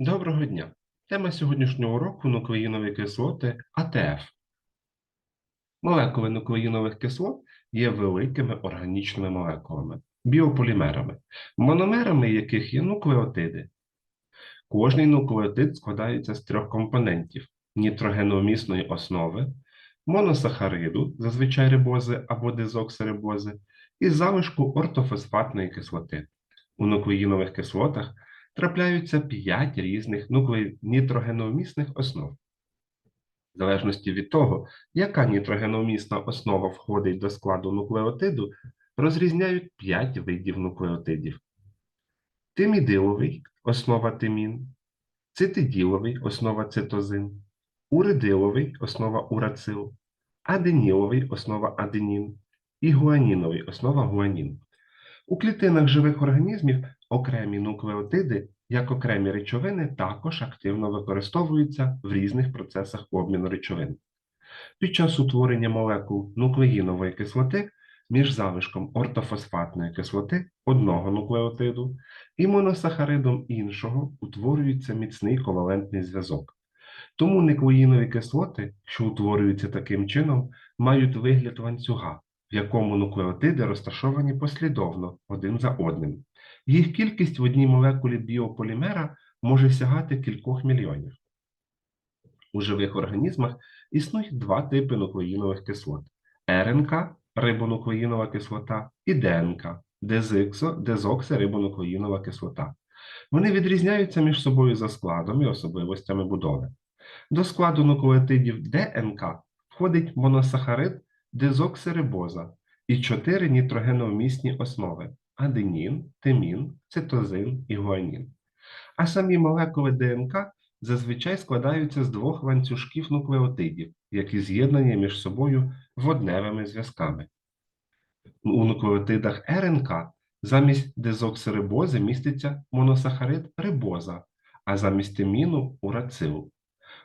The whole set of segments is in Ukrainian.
Доброго дня! Тема сьогоднішнього уроку нуклеїнові кислоти АТФ. Молекули нуклеїнових кислот є великими органічними молекулами, біополімерами, мономерами яких є нуклеотиди. Кожний нуклеотид складається з трьох компонентів: нітрогеномісної основи, моносахариду, зазвичай рибози або дезоксирибози, і залишку ортофосфатної кислоти. У нуклеїнових кислотах трапляються 5 різних нукле... нітрогеномісних основ. В залежності від того, яка нітрогеномісна основа входить до складу нуклеотиду, розрізняють 5 видів нуклеотидів. Тимідиловий – основа тимін, цитиділовий – основа цитозин, уридиловий – основа урацил, аденіловий – основа аденін і гуаніновий – основа гуанін. У клітинах живих організмів окремі нуклеотиди, як окремі речовини, також активно використовуються в різних процесах обміну речовин. Під час утворення молекул нуклеїнової кислоти між залишком ортофосфатної кислоти одного нуклеотиду і моносахаридом іншого утворюється міцний ковалентний зв'язок. Тому нуклеїнові кислоти, що утворюються таким чином, мають вигляд ланцюга, в якому нуклеотиди розташовані послідовно один за одним. Їх кількість в одній молекулі біополімера може сягати кількох мільйонів. У живих організмах існують два типи нуклеїнових кислот: РНК рибонуклеїнова кислота і ДНК дезиксо, дезоксирибонуклеїнова кислота. Вони відрізняються між собою за складом і особливостями будови. До складу нуклеотидів ДНК входить моносахарид дезоксирибоза і чотири нітрогеновмісні основи аденін, тимін, цитозин і гуанін. А самі молекули ДНК зазвичай складаються з двох ланцюжків нуклеотидів, які з'єднані між собою водневими зв'язками. У нуклеотидах РНК замість дезоксирибози міститься моносахарид рибоза, а замість тиміну урацил.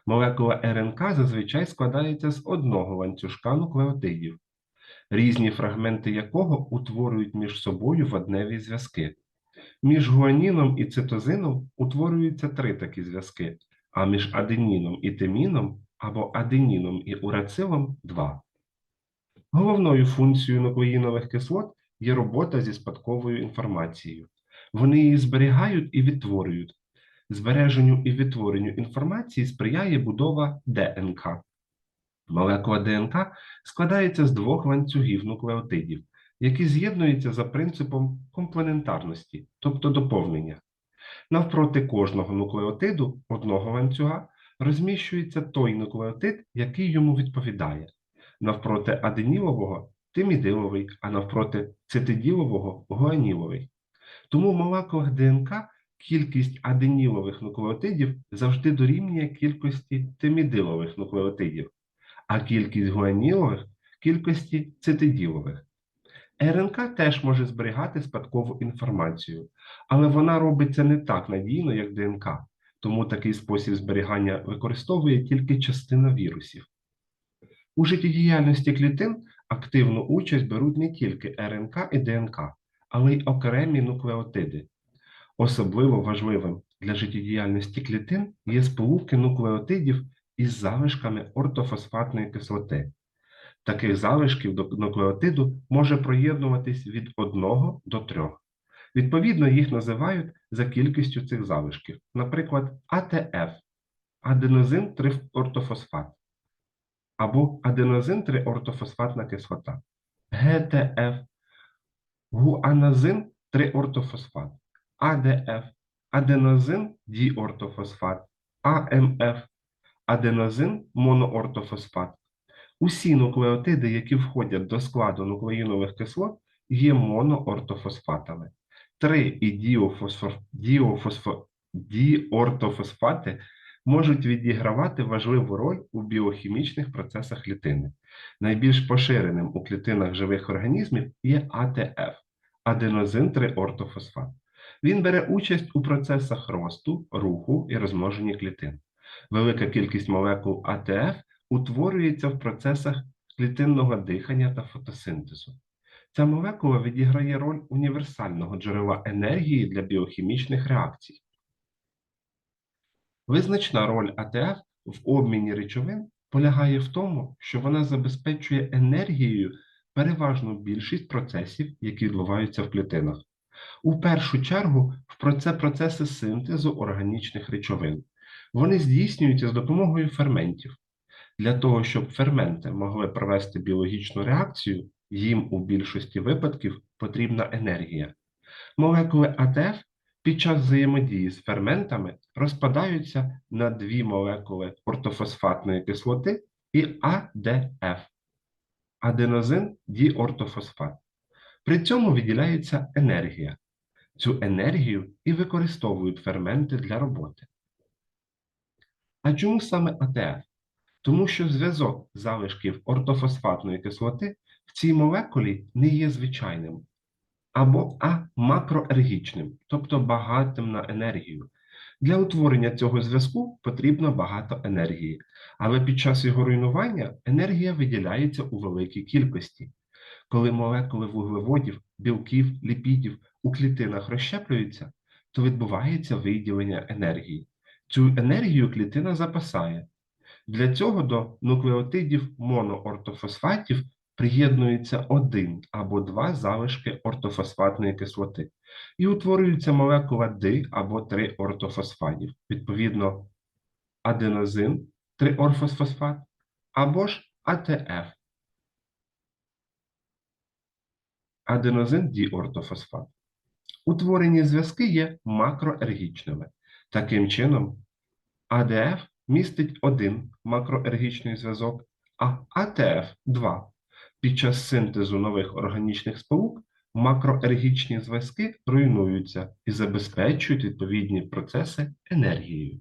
Молекула РНК зазвичай складається з одного ланцюжка нуклеотидів, різні фрагменти якого утворюють між собою водневі зв'язки. Між гуаніном і цитозином утворюються три такі зв'язки, а між аденіном і тиміном або аденіном і урацилом два. Головною функцією нуклеїнових кислот є робота зі спадковою інформацією. Вони її зберігають і відтворюють. Збереженню і відтворенню інформації сприяє будова ДНК. Молекула ДНК складається з двох ланцюгів нуклеотидів, які з'єднуються за принципом комплементарності, тобто доповнення. Навпроти кожного нуклеотиду одного ланцюга розміщується той нуклеотид, який йому відповідає. Навпроти аденілового тимідиловий, а навпроти цитиділового гуаніловий. Тому в молекулах ДНК кількість аденілових нуклеотидів завжди дорівнює кількості тимідилових нуклеотидів, а кількість гуанілових кількості цитиділових. РНК теж може зберігати спадкову інформацію, але вона робить це не так надійно, як ДНК, тому такий спосіб зберігання використовує тільки частина вірусів. У життєдіяльності клітин активну участь беруть не тільки РНК і ДНК, але й окремі нуклеотиди. Особливо важливим для життєдіяльності клітин є сполуки нуклеотидів із залишками ортофосфатної кислоти. Таких залишків до нуклеотиду може проєднуватись від 1 до 3. Відповідно, їх називають за кількістю цих залишків, наприклад, АТФ аденозин 3 ортофосфат або аденозин 3 ортофосфатна кислота, ГТФ гуанозин 3 ортофосфат, АДФ аденозин діортофосфат, АМФ аденозин моноортофосфат. Усі нуклеотиди, які входять до складу нуклеїнових кислот, є моноортофосфатами. Три і діофосфор... діофосфо... діортофосфати можуть відігравати важливу роль у біохімічних процесах клітини. Найбільш поширеним у клітинах живих організмів є АТФ аденозин 3 ортофосфат. Він бере участь у процесах росту, руху і розмноження клітин. Велика кількість молекул АТФ утворюється в процесах клітинного дихання та фотосинтезу. Ця молекула відіграє роль універсального джерела енергії для біохімічних реакцій. Визначна роль АТФ в обміні речовин полягає в тому, що вона забезпечує енергією переважну більшість процесів, які відбуваються в клітинах. У першу чергу в це процеси синтезу органічних речовин. Вони здійснюються з допомогою ферментів. Для того, щоб ферменти могли провести біологічну реакцію, їм у більшості випадків потрібна енергія. Молекули АТФ під час взаємодії з ферментами розпадаються на дві молекули ортофосфатної кислоти і АДФ – аденозин діортофосфат. При цьому виділяється енергія. Цю енергію і використовують ферменти для роботи. А чому саме АТФ? Тому що зв'язок залишків ортофосфатної кислоти в цій молекулі не є звичайним або а макроергічним, тобто багатим на енергію. Для утворення цього зв'язку потрібно багато енергії, але під час його руйнування енергія виділяється у великій кількості. Коли молекули вуглеводів, білків, ліпідів у клітинах розщеплюються, то відбувається виділення енергії. Цю енергію клітина запасає. Для цього до нуклеотидів моноортофосфатів приєднується один або два залишки ортофосфатної кислоти і утворюється молекула ди або три ортофосфатів, відповідно, аденозин, триорфосфосфат або ж АТФ, аденозин діортофосфат. Утворені зв'язки є макроергічними. Таким чином, АДФ містить один макроергічний зв'язок, а АТФ два. Під час синтезу нових органічних сполук макроергічні зв'язки руйнуються і забезпечують відповідні процеси енергією.